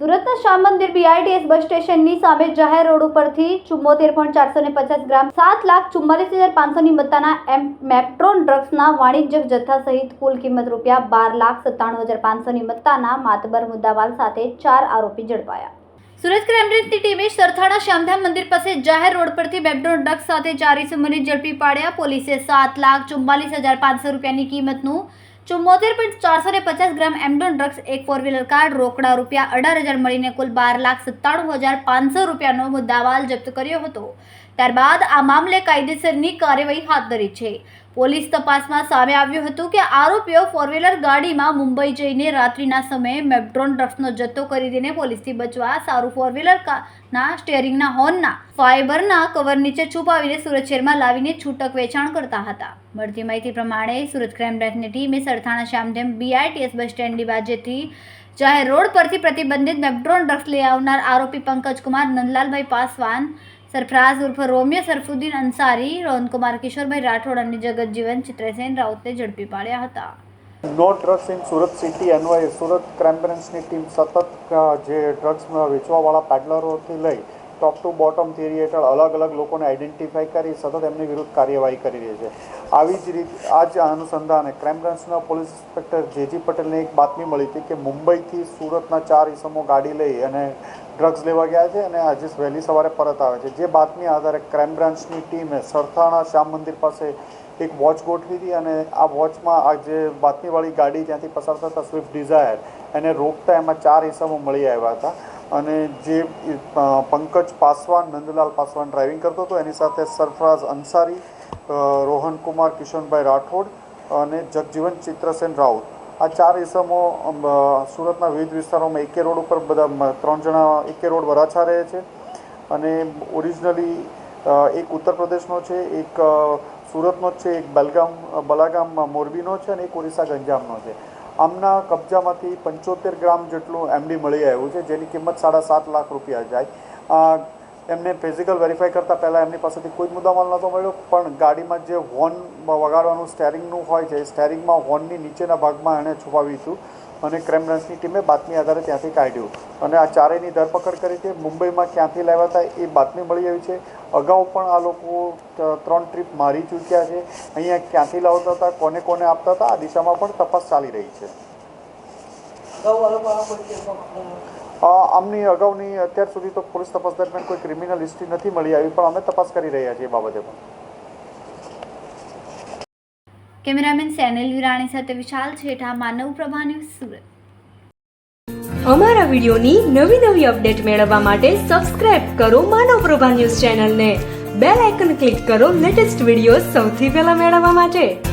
સુરતના શ્યામ મંદિર બીઆઈટીએસ બસ સ્ટેશનની સામે જાહેર રોડ ઉપરથી ચુમ્મોતેર પોઈન્ટ ચારસો ને પચાસ ગ્રામ સાત લાખ ચુમ્માલીસ હજાર પાંચસોની મત્તાના એમ મેપ્ટ્રોન ડ્રગ્સના વાણિજ્યક જથ્થા સહિત કુલ કિંમત રૂપિયા બાર લાખ સત્તાણું હજાર પાંચસોની મત્તાના માતબર મુદ્દાવાલ સાથે ચાર આરોપી ઝડપાયા. સુરત ક્રાઇમબ્રાન્ચની ટીમે સરથાણા શ્યામધામ મંદિર પાસે જાહેર રોડ પરથી મેપ્ટ્રોન ડ્રગ્સ સાથે ચાર ઇસમોને ઝડપી પાડ્યા. પોલીસે સાત લાખ ચુમ્માલીસ હજાર પાંચસો રૂપિયાની કિંમતનું ચુમ્મોતેર પોઈન્ટ ચારસો ને પચાસ ગ્રામ એમડોન ડ્રગ્સ, એક ફોર વ્હીલર કાર, રોકડા રૂપિયા અઢાર હજાર મળીને કુલ બાર લાખ સત્તાણું હજાર પાંચસો રૂપિયાનો મુદ્દાવાલ જપ્ત કર્યો હતો. ત્યારબાદ આ મામલે કાયદેસરની કાર્યવાહી હાથ ધરી છે. પોલીસ તપાસમાં સામે આવ્યું હતું કે આરોપીઓ ફોર વ્હીલર ગાડીમાં મુંબઈ જઈને રાત્રિના સમયે મેપ્ટ્રોન ડ્રગ્સનો જથ્થો ખરીદીને પોલીસથી બચવા સારું ફોર વ્હીલર ના સ્ટેરિંગના હોર્નના ફાઇબરના કવર નીચે છુપાવીને સુરત શહેરમાં લાવીને છૂટક વેચાણ કરતા હતા. મળતી માહિતી પ્રમાણે સુરત ક્રાઇમ બ્રાન્ચની ટીમે સરથાણા શ્યામધેમ બીઆરટીએસ બસ સ્ટેન્ડની બાજેથી જાહેર રોડ પરથી પ્રતિબંધિત મેપ્ટ્રોન ડ્રગ્સ લઈ આવનાર આરોપી પંકજકુમાર નંદલાલભાઈ પાસવાન સરફરાઝ ઉર્ફ રોમ્ય સરફુદ્દીન અંસારી રોહનકુમાર કિશોરભાઈ રાઠોડ અને જગતજીવન ચિત્રસેન રાઉતને ઝડપી પાડ્યા હતા. No drugs in Surat city અન્વયે સુરત ક્રાઇમ બ્રાન્ચની ટીમ સતત જે ડ્રગ્સ વેચવાવાળા પેડલરોથી લઈ ટોપ ટુ બોટમ થિયરી હેઠળ અલગ અલગ લોકોને આઈડેન્ટિફાઈ કરી, સતત એમની વિરુદ્ધ કાર્યવાહી કરી રહી છે. આવી જ રીત, આ જ અનુસંધાને ક્રાઇમ બ્રાન્ચના પોલીસ ઇન્સ્પેક્ટર જેજી પટેલને એક બાતમી મળી હતી કે મુંબઈથી સુરતના ચાર ઇસમો ગાડી લઈ અને ડ્રગ્સ લેવા ગયા છે અને આજે વહેલી સવારે પરત આવે છે. જે બાતમી આધારે ક્રાઇમ બ્રાન્ચની ટીમે સરથાણા શ્યામ મંદિર પાસે એક વોચ ગોઠવી હતી અને આ વોચમાં આ જે બાતમીવાળી ગાડી ત્યાંથી પસાર થતા સ્વિફ્ટ ડિઝાયર એને રોકતા એમાં ચાર ઇસમો મળી આવ્યા હતા. અને જે પંકજ પાસવાન, નંદલાલ પાસવાન ડ્રાઇવિંગ કરતો હતો, એની સાથે સરફરાઝ અંસારી રોહન કુમાર કિશનભાઈ રાઠોડ અને જગજીવન ચિત્રસેન રાઉત. આ ચાર ઇસમો સુરતના વિવિધ વિસ્તારોમાં એકે રોડ ઉપર બધા ત્રણ જણા એકે રોડ વરાછા રહે છે અને ઓરિજિનલી એક ઉત્તર પ્રદેશનો છે, એક સુરતનો જ છે, એક બલગામ, બલાગામ મોરબીનો છે અને એક ઓરિસ્સા ગંજામનો છે. આમના કબજામાંથી પંચોતેર ગ્રામ જેટલું એમડી મળી આવ્યું છે, જેની કિંમત સાડા સાત લાખ રૂપિયા જાય. એમને ફિઝિકલ વેરીફાઈ કરતાં પહેલાં એમની પાસેથી કોઈ જ મુદ્દામાલ નહોતો મળ્યો. પણ ગાડીમાં જે હોર્ન વગાડવાનું સ્ટેરિંગનું હોય છે, એ સ્ટેરિંગમાં હોર્નની નીચેના ભાગમાં એણે છુપાવ્યું હતું અને ક્રાઇમ બ્રાન્ચની ટીમે બાતમી આધારે ત્યાંથી કાઢ્યું. અને આ ચારેયની ધરપકડ કરી છે મુંબઈમાં ક્યાંથી લાવ્યા હતા એ બાતમી મળી આવી છે. અગાઉ પણ આ લોકો ત્રણ ટ્રીપ મારી ચૂક્યા છે. અહીંયા ક્યાંથી લાવતા હતા, કોને કોને આપતા હતા, આ દિશામાં પણ તપાસ ચાલી રહી છે. આમની અગાઉની અત્યાર સુધી તો પોલીસ તપાસ દરમિયાન કોઈ ક્રિમિનલ હિસ્ટ્રી નથી મળી આવી પણ અમે તપાસ કરી રહ્યા છીએ એ બાબતે પણ. કેમેરામેન સેનિલ વિરાણી સાથે વિશાલ છેઠા માનવ પ્રભા ન્યૂઝ સુરત. અમારા વિડિયોની નવી નવી અપડેટ મેળવવા માટે સબસ્ક્રાઇબ કરો માનવ પ્રભા ન્યૂઝ ચેનલને. બેલ આઇકન ક્લિક કરો લેટેસ્ટ વીડિયો સૌથી પહેલા મેળવવા માટે.